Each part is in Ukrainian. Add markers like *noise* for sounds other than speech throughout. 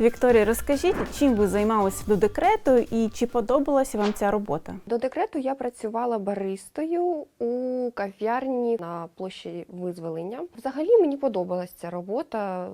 Вікторія, розкажіть, чим ви займалися до декрету і чи подобалася вам ця робота? До декрету я працювала баристою у кав'ярні на площі Визволення. Взагалі мені подобалася ця робота.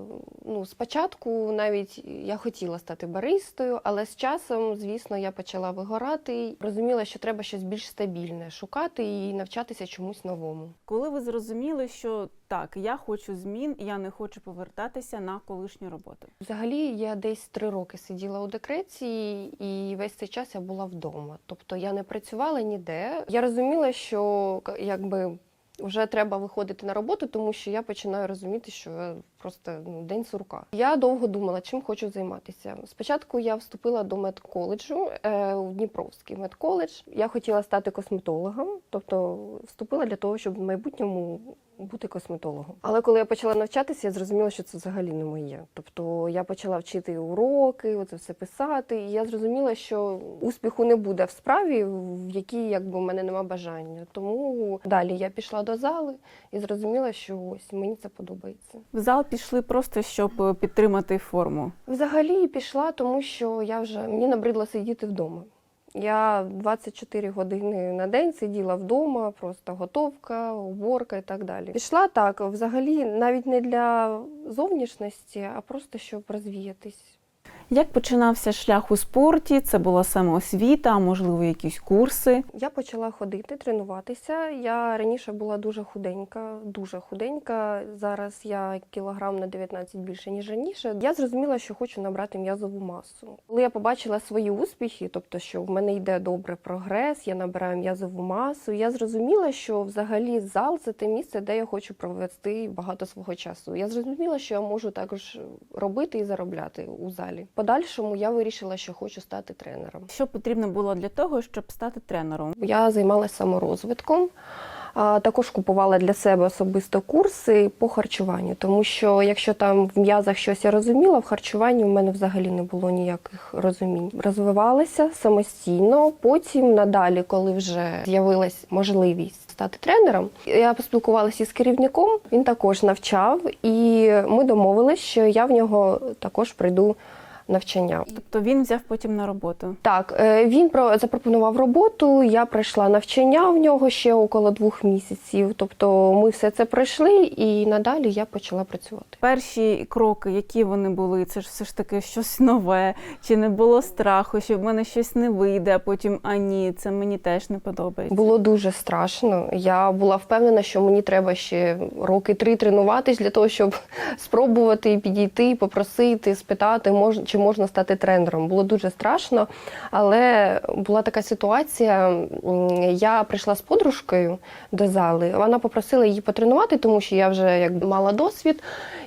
Ну, спочатку навіть я хотіла стати баристою, але з часом, звісно, я почала вигорати і розуміла, що треба щось більш стабільне шукати і навчатися чомусь новому. Коли ви зрозуміли, що так, я хочу змін, я не хочу повертатися на колишню роботу. Взагалі, я десь три роки сиділа у декреті, і весь цей час я була вдома. Тобто я не працювала ніде. Я розуміла, що якби. Вже треба виходити на роботу, тому що я починаю розуміти, що просто ну, день сурка. Я довго думала, чим хочу займатися. Спочатку я вступила до медколеджу е, у Дніпровський медколедж. Я хотіла стати косметологом, тобто вступила для того, щоб в майбутньому бути косметологом. Але коли я почала навчатися, я зрозуміла, що це взагалі не моє. Тобто я почала вчити уроки, оце все писати, і я зрозуміла, що успіху не буде в справі, в якій якби в мене нема бажання. Тому далі я пішла до зали і зрозуміла, що ось мені це подобається. В зал пішли просто, щоб е, підтримати форму. Взагалі пішла, тому що я вже мені набридло сидіти вдома. Я 24 години на день сиділа вдома, просто готовка, уборка і так далі. Пішла так, взагалі, навіть не для зовнішності, а просто щоб розвіятись. Як починався шлях у спорті? Це була самоосвіта, а можливо, якісь курси. Я почала ходити, тренуватися. Я раніше була дуже худенька, дуже худенька. Зараз я кілограм на 19 більше, ніж раніше. Я зрозуміла, що хочу набрати м'язову масу. Коли я побачила свої успіхи, тобто, що в мене йде добре прогрес, я набираю м'язову масу. Я зрозуміла, що взагалі зал це те місце, де я хочу провести багато свого часу. Я зрозуміла, що я можу також робити і заробляти у залі. Подальшому я вирішила, що хочу стати тренером. Що потрібно було для того, щоб стати тренером? Я займалася саморозвитком. а Також купувала для себе особисто курси по харчуванню, тому що якщо там в м'язах щось я розуміла, в харчуванні в мене взагалі не було ніяких розумінь. Розвивалася самостійно. Потім надалі, коли вже з'явилась можливість стати тренером, я поспілкувалася із керівником. Він також навчав, і ми домовились, що я в нього також прийду навчання. Тобто він взяв потім на роботу. Так, е, він про запропонував роботу. Я пройшла навчання в нього ще около двох місяців. Тобто ми все це пройшли, і надалі я почала працювати. Перші кроки, які вони були, це ж все ж таки щось нове, чи не було страху, що в мене щось не вийде, а потім а ні, це мені теж не подобається. Було дуже страшно. Я була впевнена, що мені треба ще роки три тренуватись для того, щоб *laughs* спробувати підійти, попросити, спитати, мож, чи можна стати тренером. Було дуже страшно, але була така ситуація. Я прийшла з подружкою до зали. Вона попросила її потренувати, тому що я вже якби мала досвід.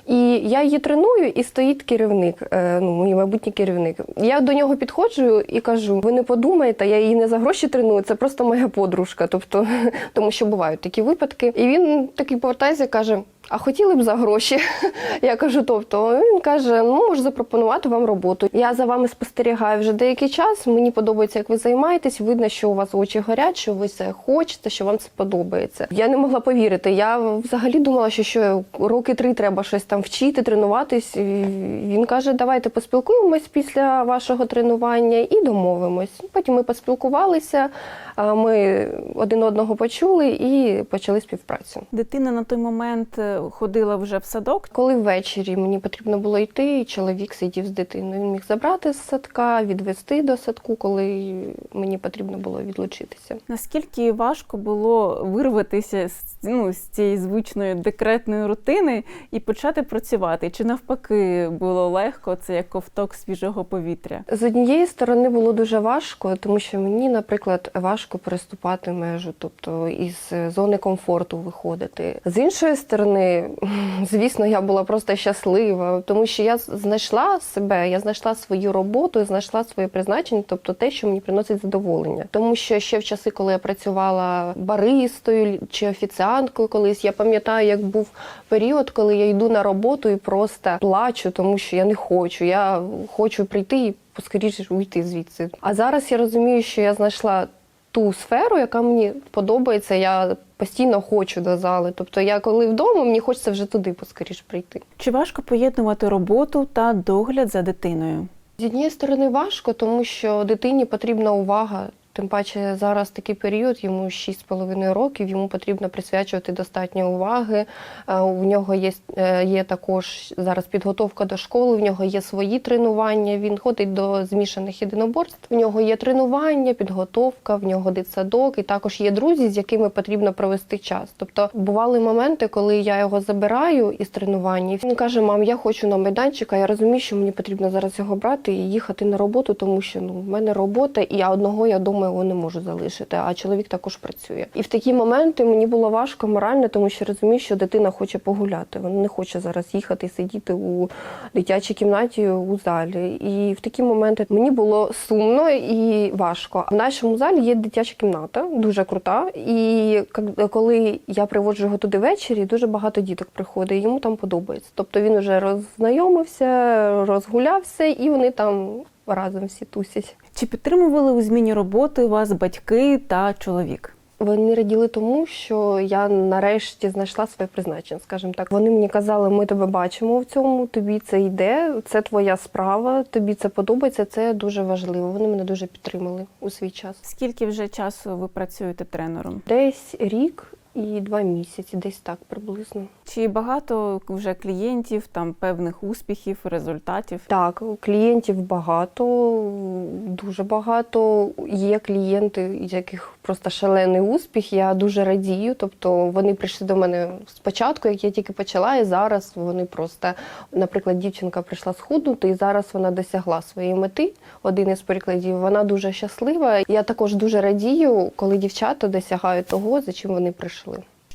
І я її треную, і стоїть керівник, е, ну мій майбутній керівник. Я до нього підходжу і кажу: ви не подумайте, я її не за гроші треную, це просто моя подружка. Тобто, *laughs* тому що бувають такі випадки. І він такий повертається і каже: а хотіли б за гроші? *laughs* Я кажу, тобто він каже: ну можу запропонувати вам роботу. Я за вами спостерігаю вже деякий час. Мені подобається, як ви займаєтесь. Видно, що у вас очі горять, що ви це хочете, що вам це подобається. Я не могла повірити. Я взагалі думала, що що роки три треба щось там вчити, тренуватись. Він каже: давайте поспілкуємось після вашого тренування і домовимось. Потім ми поспілкувалися. Ми один одного почули і почали співпрацю. Дитина на той момент е, ходила вже в садок. Коли ввечері мені потрібно було йти, і чоловік сидів з дитиною. Він міг забрати з садка, відвести до садку, коли мені потрібно було відлучитися. Наскільки важко було вирватися з, ну, з цієї звичної декретної рутини і почати працювати? Чи навпаки було легко, це як ковток свіжого повітря? З однієї сторони було дуже важко, тому що мені, наприклад, важко переступати межу, тобто із зони комфорту виходити. З іншої сторони, звісно, я була просто щаслива, тому що я знайшла себе, я знайшла свою роботу, знайшла своє призначення, тобто те, що мені приносить задоволення. Тому що ще в часи, коли я працювала баристою чи офіціанткою, колись я пам'ятаю, як був період, коли я йду на роботу і просто плачу, тому що я не хочу. Я хочу прийти і поскоріше уйти звідси. А зараз я розумію, що я знайшла ту сферу, яка мені подобається. Я постійно хочу до зали. Тобто я коли вдома, мені хочеться вже туди поскоріш прийти. Чи важко поєднувати роботу та догляд за дитиною? З однієї сторони важко, тому що дитині потрібна увага. Тим паче зараз такий період, йому 6,5 років, йому потрібно присвячувати достатньо уваги. Е, У нього є, е, є також зараз підготовка до школи, в нього є свої тренування. Він ходить до змішаних єдиноборств. В нього є тренування, підготовка, в нього дитсадок, і також є друзі, з якими потрібно провести час. Тобто бували моменти, коли я його забираю із тренування. Він каже: Мам, я хочу на майданчик, а я розумію, що мені потрібно зараз його брати і їхати на роботу, тому що ну в мене робота, і я одного я дома його не можу залишити. А чоловік також працює. І в такі моменти мені було важко морально, тому що розумію, що дитина хоче погуляти. Вона не хоче зараз їхати і сидіти у дитячій кімнаті у залі. І в такі моменти мені було сумно і важко. В нашому залі є дитяча кімната, дуже крута. І коли я приводжу його туди ввечері, дуже багато діток приходить, йому там подобається. Тобто він вже роззнайомився, розгулявся, і вони там разом всі тусять. Чи підтримували у зміні роботи вас батьки та чоловік? Вони раділи тому, що я нарешті знайшла своє призначення, скажімо так. Вони мені казали, ми тебе бачимо в цьому, тобі це йде, це твоя справа, тобі це подобається, це дуже важливо. Вони мене дуже підтримали у свій час. Скільки вже часу ви працюєте тренером? Десь рік і два місяці, десь так приблизно. Чи багато вже клієнтів, там певних успіхів, результатів? Так, клієнтів багато, дуже багато. Є клієнти, яких просто шалений успіх. Я дуже радію. Тобто вони прийшли до мене спочатку, як я тільки почала, і зараз вони просто, наприклад, дівчинка прийшла схуднути, і зараз вона досягла своєї мети. Один із прикладів. Вона дуже щаслива. Я також дуже радію, коли дівчата досягають того, за чим вони прийшли.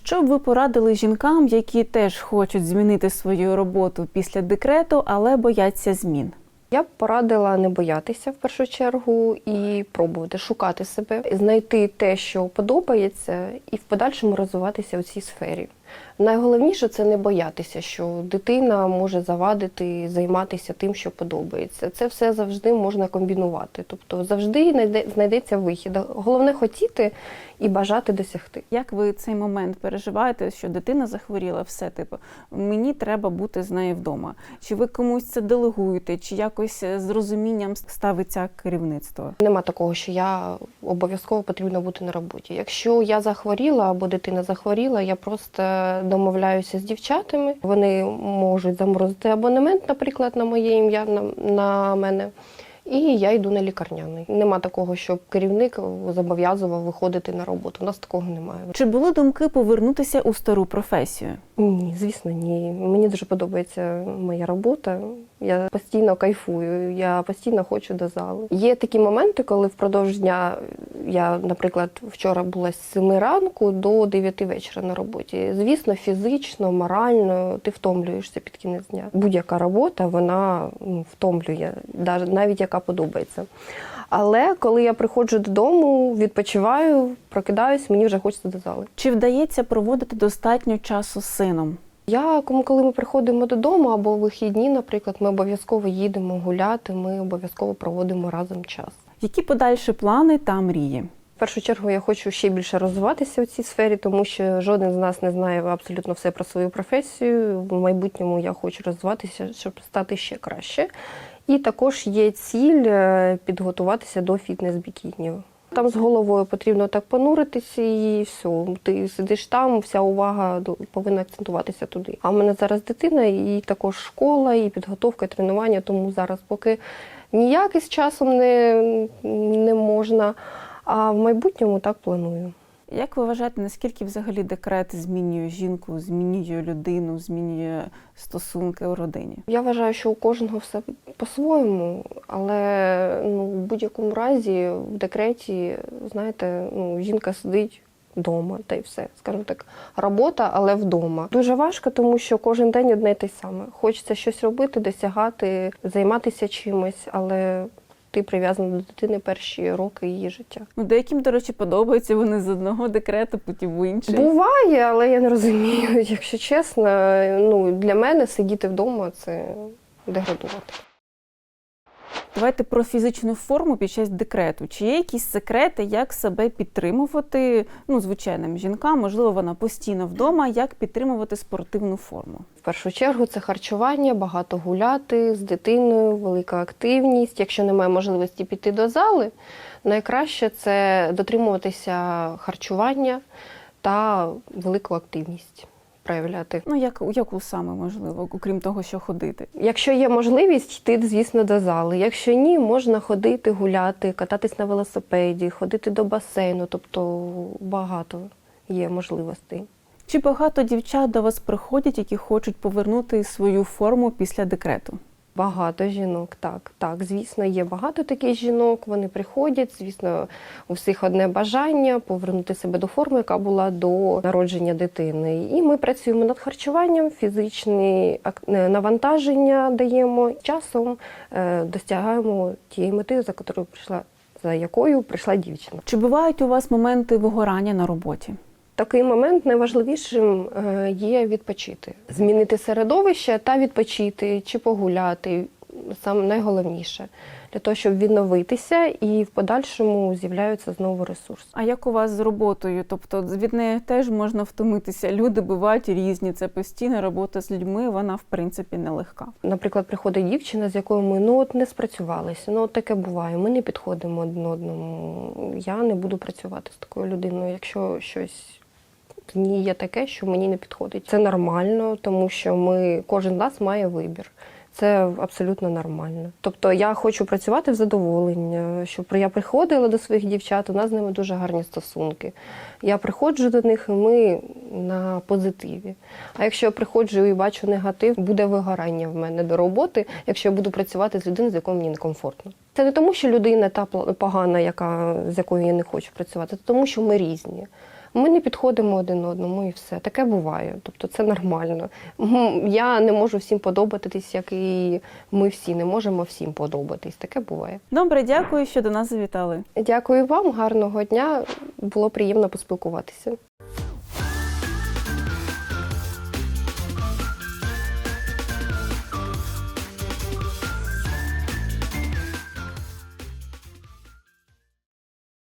Що б ви порадили жінкам, які теж хочуть змінити свою роботу після декрету, але бояться змін? Я б порадила не боятися в першу чергу і пробувати шукати себе, знайти те, що подобається, і в подальшому розвиватися у цій сфері. Найголовніше це не боятися, що дитина може завадити займатися тим, що подобається. Це все завжди можна комбінувати. Тобто завжди знайдеться вихід. Головне хотіти і бажати досягти. Як ви цей момент переживаєте, що дитина захворіла, все типу, мені треба бути з нею вдома? Чи ви комусь це делегуєте, чи якось е, з розумінням ставиться керівництво? Нема такого, що я обов'язково потрібно бути на роботі. Якщо я захворіла або дитина захворіла, я просто домовляюся з дівчатами. Вони можуть заморозити абонемент, наприклад, на моє ім'я на, на мене. І я йду на лікарняний. Нема такого, щоб керівник зобов'язував виходити на роботу. У нас такого немає. Чи були думки повернутися у стару професію? Ні, звісно, ні. Мені дуже подобається моя робота. Я постійно кайфую, я постійно хочу до залу. Є такі моменти, коли впродовж дня я, наприклад, вчора була з 7 ранку до 9 вечора на роботі. Звісно, фізично, морально ти втомлюєшся під кінець дня. Будь-яка робота вона ну, втомлює, навіть яка подобається. Але коли я приходжу додому, відпочиваю, прокидаюсь, мені вже хочеться до зали. Чи вдається проводити достатньо часу з сином? Я коли ми приходимо додому або вихідні, наприклад, ми обов'язково їдемо гуляти, ми обов'язково проводимо разом час. Які подальші плани та мрії? В першу чергу я хочу ще більше розвиватися в цій сфері, тому що жоден з нас не знає абсолютно все про свою професію. В майбутньому я хочу розвиватися, щоб стати ще краще. І також є ціль е, підготуватися до фітнес-бікінів. Там з головою потрібно так понуритися і все. Ти сидиш там, вся увага повинна акцентуватися туди. А в мене зараз дитина, і також школа, і підготовка, і тренування. Тому зараз поки ніяк із часом не, не можна. А в майбутньому так планую. Як ви вважаєте, наскільки взагалі декрет змінює жінку, змінює людину, змінює стосунки у родині? Я вважаю, що у кожного все по-своєму, але ну, в будь-якому разі в декреті, знаєте, ну, жінка сидить вдома та й все. Скажімо так, робота, але вдома. Дуже важко, тому що кожен день одне й те саме. Хочеться щось робити, досягати, займатися чимось, але ти прив'язаний до дитини перші роки її життя. Ну, деяким, до речі, подобається вони з одного декрету, потім в інший. Буває, але я не розумію, *laughs* якщо чесно. Ну, для мене сидіти вдома це деградувати. Давайте про фізичну форму під час декрету. Чи є якісь секрети, як себе підтримувати? Ну, звичайним жінкам, можливо, вона постійно вдома, як підтримувати спортивну форму? В першу чергу це харчування, багато гуляти з дитиною, велика активність. Якщо немає можливості піти до зали, найкраще це дотримуватися харчування та велику активність проявляти. Ну, як, яку саме можливо, окрім того, що ходити? Якщо є можливість, йти, звісно, до зали. Якщо ні, можна ходити, гуляти, кататись на велосипеді, ходити до басейну, тобто багато є можливостей. Чи багато дівчат до вас приходять, які хочуть повернути свою форму після декрету? Багато жінок, так, так. Звісно, є багато таких жінок. Вони приходять. Звісно, у всіх одне бажання повернути себе до форми, яка була до народження дитини. І ми працюємо над харчуванням, фізичні е, навантаження даємо часом, е, досягаємо тієї мети, за якою прийшла, за якою прийшла дівчина. Чи бувають у вас моменти вигорання на роботі? Такий момент найважливішим е, є відпочити, змінити середовище та відпочити чи погуляти. Саме найголовніше для того, щоб відновитися, і в подальшому з'являються знову ресурси. А як у вас з роботою? Тобто від неї теж можна втомитися. Люди бувають різні. Це постійна робота з людьми. Вона в принципі нелегка. Наприклад, приходить дівчина, з якою ми ну от не спрацювалися. Ну от таке буває. Ми не підходимо один одному. Я не буду працювати з такою людиною, якщо щось. Ній є таке, що мені не підходить. Це нормально, тому що ми кожен з нас має вибір. Це абсолютно нормально. Тобто я хочу працювати в задоволення, щоб я приходила до своїх дівчат, у нас з ними дуже гарні стосунки. Я приходжу до них, і ми на позитиві. А якщо я приходжу і бачу негатив, буде вигорання в мене до роботи, якщо я буду працювати з людиною, з якою мені некомфортно. Це не тому, що людина та погана, яка, з якою я не хочу працювати, це тому, що ми різні. Ми не підходимо один одному і все. Таке буває. Тобто це нормально. Я не можу всім подобатись, як і ми всі не можемо всім подобатись. Таке буває. Добре, дякую, що до нас завітали. Дякую вам, гарного дня. Було приємно поспілкуватися.